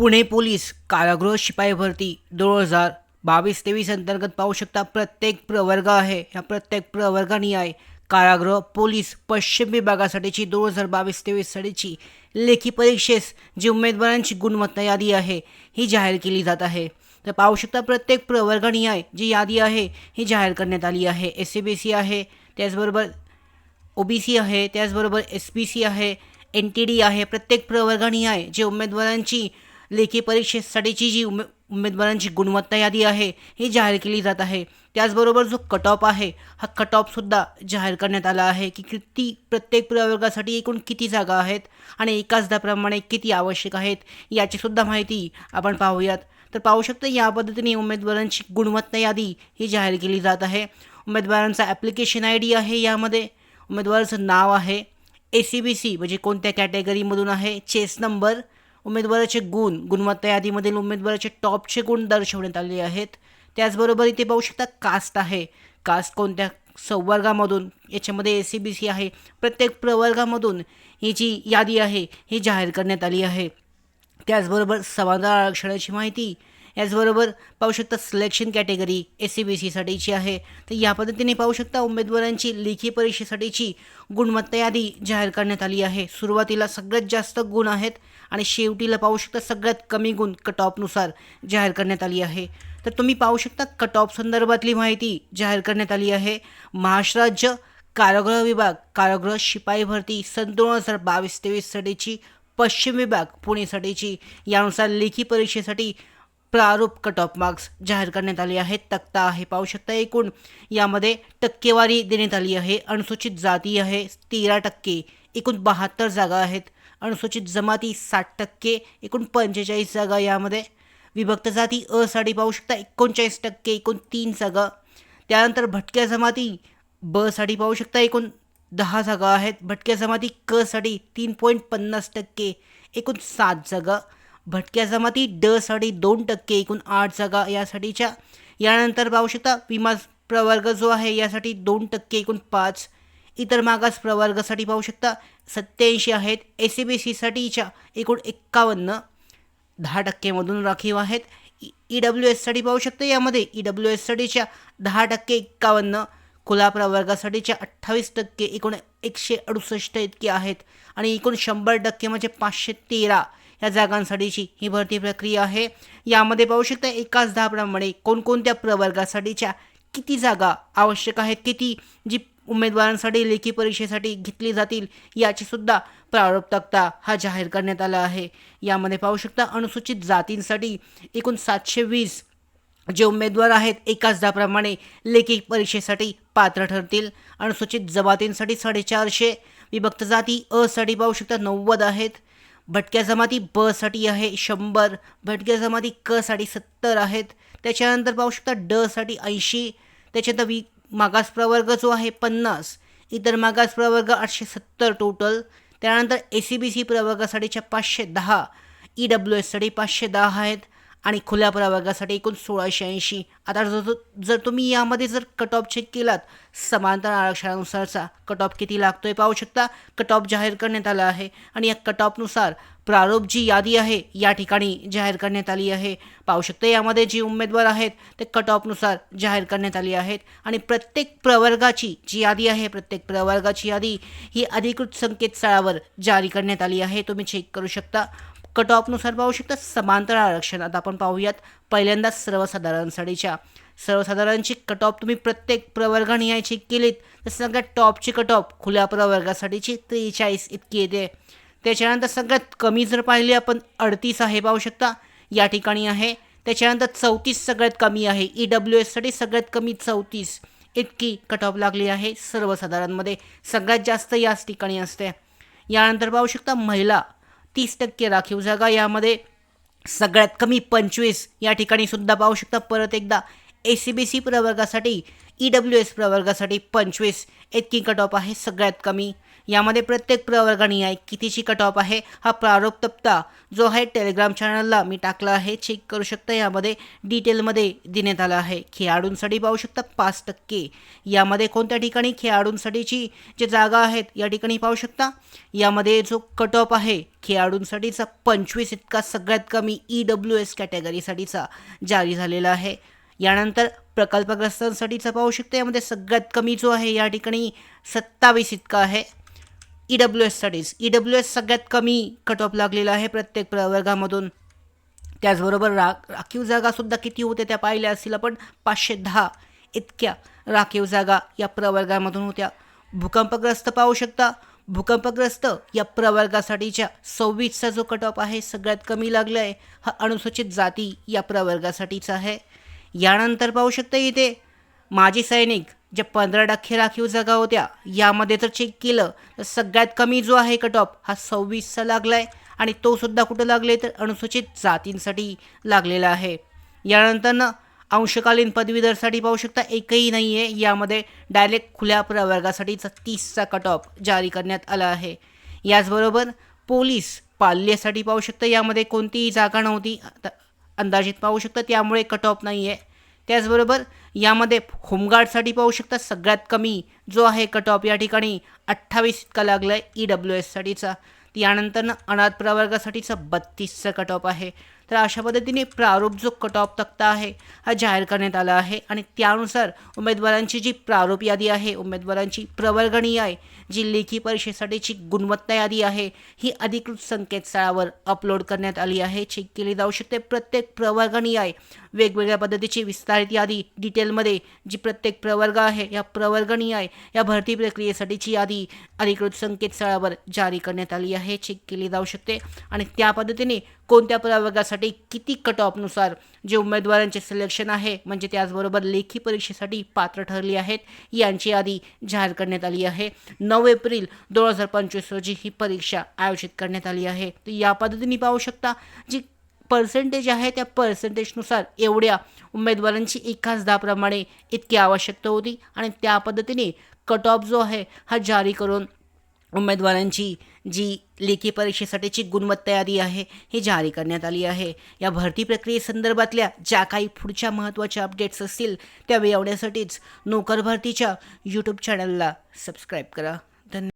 Pune police कारागृह शिपाई भरती. दोन हजार बावीस तेवीस अंतर्गत पाहू शकता प्रत्येक प्रवर्ग आहे. ह्या प्रत्येक प्रवर्गाने आहे. कारागृह पोलीस पश्चिम विभागासाठीची दोन हजार बावीस तेवीससाठीची लेखी परीक्षेस जी उमेदवारांची गुणवत्ता यादी आहे ही जाहीर केली जात आहे. तर पाहू शकता प्रत्येक प्रवर्गाने आहे जी यादी आहे ही जाहीर करण्यात आली आहे. एस सी बी सी आहे त्याचबरोबर ओ बी सी आहे त्याचबरोबर एस पी सी आहे एन टी डी आहे. प्रत्येक प्रवर्गाने आहे जे उमेदवारांची लेखी परीक्षेसाठीची जी उमे उमेदवारांची गुणवत्ता यादी आहे ही जाहीर केली जात आहे. त्याचबरोबर जो कट ऑफ आहे हा कट ऑफसुद्धा जाहीर करण्यात आला आहे की किती प्रत्येक प्रवर्गासाठी एकूण किती जागा आहेत आणि एकाच दराप्रमाणे किती आवश्यक आहेत याचीसुद्धा माहिती आपण पाहूयात. तर पाहू शकता या पद्धतीने उमेदवारांची गुणवत्ता यादी ही जाहीर केली जात आहे. उमेदवारांचा ॲप्लिकेशन आय डी आहे यामध्ये. उमेदवाराचं नाव आहे. ए सी बी सी म्हणजे कोणत्या कॅटेगरीमधून आहे? चेस नंबर उमेदवाराचे गुण गुणवत्ता यादीमधील उमेदवाराचे टॉपचे गुण दर्शवण्यात आले आहेत. त्याचबरोबर इथे पाहू शकता कास्ट आहे. कास्ट कोणत्या संवर्गामधून? याच्यामध्ये ए सी बी सी आहे. प्रत्येक प्रवर्गामधून ही जी यादी आहे ही जाहीर करण्यात आली आहे. त्याचबरोबर समाधान आरक्षणाची माहिती याचबरोबर पाहू शकता selection category S C B सीसाठीची आहे. तर या पद्धतीने पाहू शकता उमेदवारांची लेखी परीक्षेसाठीची गुणवत्ता यादी जाहीर करण्यात आली आहे. सुरुवातीला सगळ्यात जास्त गुण आहेत आणि शेवटीला पाहू शकता सगळ्यात कमी गुण कट ऑफनुसार जाहीर करण्यात आली आहे. तर तुम्ही पाहू शकता कट ऑफ संदर्भातली माहिती जाहीर करण्यात आली आहे. महाराष्ट्र राज्य कारागृह विभाग कारागृह शिपाई भरती सन दोन हजार बावीस तेवीससाठीची पश्चिम विभाग पुणेसाठीची यानुसार लेखी परीक्षेसाठी प्रारूप कट ऑफ मार्क्स जाहीर करण्यात आले आहेत. तक्ता आहे पाहू शकता एकूण. यामध्ये टक्केवारी देण्यात आली आहे. अनुसूचित जाती आहे तेरा टक्के. एकूण बहात्तर जागा आहेत. अनुसूचित जमाती साठ टक्के. एकूण पंचेचाळीस जागा यामध्ये. विभक्त जाती असाठी पाहू शकता एकोणचाळीस टक्के. एकूण तीन जागा. त्यानंतर भटक्या जमाती ब साठी पाहू शकता एकूण दहा जागा आहेत. भटक्या जमाती क साठी तीन पॉईंट पन्नास टक्के. एकूण सात जागा. भटक्या जमाती ड साठी दोन टक्के एकूण आठ जागा यासाठीच्या. यानंतर पाहू शकता विमा प्रवर्ग जो आहे यासाठी दोन टक्के एकूण पाच. इतर मागास प्रवर्गासाठी पाहू शकता सत्याऐंशी आहेत ए सी बी सीसाठीच्या एकूण एक्कावन्न. दहा टक्केमधून राखीव आहेत. ई डब्ल्यू एससाठी पाहू शकता यामध्ये ई डब्ल्यू एससाठीच्या दहा टक्के एक्कावन्न. खुला प्रवर्गासाठीच्या अठ्ठावीस टक्के एकूण एकशे अडुसष्ट इतके आहेत. आणि एकूण शंभर टक्के म्हणजे पाचशे तेरा. या जागांसाठीची ही भरती प्रक्रिया आहे. यामध्ये पाहू शकता एकाच दहाप्रमाणे कोणकोणत्या प्रवर्गासाठीच्या किती जागा आवश्यक आहेत किती जी उमेदवारांसाठी लेखी परीक्षेसाठी घेतली जातील याची सुद्धा प्रारूप तक्ता हा जाहीर करण्यात आला आहे. यामध्ये पाहू शकता अनुसूचित जातींसाठी एकूण सातशे वीस जे उमेदवार आहेत एकाच दराप्रमाणे लेखी परीक्षेसाठी पात्र ठरतील. अनुसूचित जमातींसाठी साडेचारशे विभक्त जाती असाठी पाहू शकता नव्वद आहेत. भटक्या जमाती ब साठी आहे शंभर भटक्या जमाती क साठी सत्तर आहेत. त्याच्यानंतर पाहू शकता ड साठी ऐंशी त्याच्यानंतर वी मागास प्रवर्ग जो आहे पन्नास इतर मागास प्रवर्ग आठशे सत्तर टोटल त्यानंतर ए सी बी सी प्रवर्गासाठीच्या पाचशे दहा ई डब्ल्यू एससाठी पाचशे दहा आहेत. आणि खुल्या प्रवर्गासाठी एकूण सोळाशे ऐंशी. आता जर जर तुम्ही यामध्ये जर कट ऑफ चेक केलात समांतर आरक्षणानुसारचा कट ऑफ किती लागतो आहे पाहू शकता. कट ऑफ जाहीर करण्यात आला आहे आणि या कट ऑफनुसार प्रारूप जी यादी आहे या ठिकाणी जाहीर करण्यात आली आहे. पाहू शकता यामध्ये जी उमेदवार आहेत ते कट ऑफनुसार जाहीर करण्यात आली आहेत. आणि प्रत्येक प्रवर्गाची जी यादी आहे प्रत्येक प्रवर्गाची यादी ही अधिकृत संकेतस्थळावर जारी करण्यात आली आहे. तुम्ही चेक करू शकता. कट ऑफनुसार पाहू शकता समांतर आरक्षण. आता आपण पाहूयात पहिल्यांदा सर्वसाधारणसाठीच्या सर्वसाधारणची कट ऑफ तुम्ही प्रत्येक प्रवर्गाने यायची केलीत तर सगळ्यात टॉपची कट ऑफ खुल्या प्रवर्गासाठीची त्रेचाळीस इतकी येते. त्याच्यानंतर सगळ्यात कमी जर पाहिली आपण अडतीस आहे पाहू शकता. या ठिकाणी आहे. त्याच्यानंतर चौतीस सगळ्यात कमी आहे. ई डब्ल्यू एससाठी सगळ्यात कमी चौतीस इतकी कट ऑफ लागली आहे सर्वसाधारणमध्ये. सगळ्यात जास्त याच ठिकाणी असते. यानंतर पाहू शकता महिला. तीस टक्के राखीव जागा यामध्ये सगळ्यात कमी पंचवीस या ठिकाणी सुद्धा पाहू शकता. परत एकदा ए सी बी सी प्रवर्गासाठी ई डब्ल्यू एस प्रवर्गासाठी पंचवीस. इतकी कट ऑफ आहे सगळ्यात कमी. यामध्ये प्रत्येक प्रवर्गाने आहे कितीची कट ऑफ आहे हा प्रारूप तप्ता. जो आहे टेलिग्राम चॅनलला मी टाकला आहे चेक करू शकता. यामध्ये डिटेलमध्ये देण्यात आला आहे. खेळाडूंसाठी पाहू शकता पाच टक्के. यामध्ये कोणत्या ठिकाणी खेळाडूंसाठीची जे जागा आहेत या ठिकाणी पाहू शकता. यामध्ये जो कट ऑफ आहे खेळाडूंसाठीचा पंचवीस इतका सगळ्यात कमी ई डब्ल्यू एस कॅटेगरीसाठीचा जारी झालेला आहे. यानंतर प्रकल्पग्रस्तांसाठीचा पाहू शकतो यामध्ये सगळ्यात कमी जो आहे या ठिकाणी सत्तावीस इतका आहे. ई डब्ल्यू एससाठीच ई डब्ल्यू एस सगळ्यात कमी कट ऑफ लागलेला आहे प्रत्येक प्रवर्गामधून. त्याचबरोबर रा राखीव जागासुद्धा किती होत्या त्या पाहिल्या असतील आपण. पाचशे दहा इतक्या राखीव जागा या प्रवर्गामधून होत्या. भूकंपग्रस्त पाहू शकता. भूकंपग्रस्त या प्रवर्गासाठीच्या सव्वीसचा जो कट ऑफ आहे सगळ्यात कमी लागला आहे हा अनुसूचित जाती या प्रवर्गासाठीचा आहे. यानंतर पाहू शकता इथे. माजी सैनिक ज्या पंधरा टक्के राखीव जागा होत्या यामध्ये जर चेक केलं तर सगळ्यात कमी जो आहे कट ऑफ हा सव्वीसचा लागला आहे आणि तो सुद्धा कुठं लागले तर अनुसूचित जातींसाठी लागलेला आहे. यानंतरनं अंशकालीन पदवीधरसाठी पाहू शकता एकही नाही आहे यामध्ये डायरेक्ट खुल्या प्रवर्गासाठीचा तीसचा कट ऑफ जारी करण्यात आला आहे. याचबरोबर पोलीस पाल्यासाठी पाहू शकता यामध्ये कोणतीही जागा नव्हती अंदाजित पाहू शकता त्यामुळे कट ऑफ नाही आहे त्याचबरोबर यामध्ये होमगार्डसाठी पाहू शकता सगळ्यात कमी जो आहे कट ऑफ या ठिकाणी अठ्ठावीस इतका लागला आहे ई डब्ल्यू एससाठीचा यानंतरनं अनाथ प्रवर्गासाठीचा बत्तीसचा कट ऑफ आहे. तर अशा पद्धतीने प्रारूप जो कट ऑफ तक्ता आहे हा जाहीर करण्यात आला आहे. आणि त्यानुसार उमेदवारांची जी प्रारूप यादी आहे उमेदवारांची प्रवर्गणी आहे जी लेखी परीक्षेसाठीची गुणवत्ता यादी आहे ही अधिकृत संकेतस्थळावर अपलोड करण्यात आली आहे. चेक केली जाऊ शकते. प्रत्येक प्रवर्गणी आहे. वेगवेगळ्या पद्धतीची विस्तारित यादी डिटेलमध्ये जी प्रत्येक प्रवर्ग आहे या प्रवर्गणी आहे या भरती प्रक्रियेसाठीची यादी अधिकृत संकेतस्थळावर जारी करण्यात आली आहे. चेक केली जाऊ शकते. आणि त्या पद्धतीने कोणत्या प्रवर्गासाठी किती कट ऑफनुसार जे उमेदवारांचे सिलेक्शन आहे म्हणजे त्याचबरोबर लेखी परीक्षेसाठी पात्र ठरली आहेत यांची यादी जाहीर करण्यात आली आहे. नऊ एप्रिल दोन हजार पंचवीस रोजी ही परीक्षा आयोजित करण्यात आली आहे. तर या पद्धतीने पाहू शकता जी पर्सेंटेज आहे त्या पर्सेंटेजनुसार एवढ्या उमेदवारांची एकाच दहाप्रमाणे इतकी आवश्यकता होती. आणि त्या पद्धतीने कट ऑफ जो आहे हा जारी करून उमेदवारांची जी लेखी परीक्षेसाठीची गुणवत्ता यादी आहे ही जारी करण्यात आली आहे. या भरती प्रक्रियेसंदर्भातल्या ज्या काही पुढच्या महत्त्वाच्या अपडेट्स असतील त्या मिळवण्यासाठीच नोकर भरतीच्या यूट्यूब चॅनलला सबस्क्राईब करा. धन्यवाद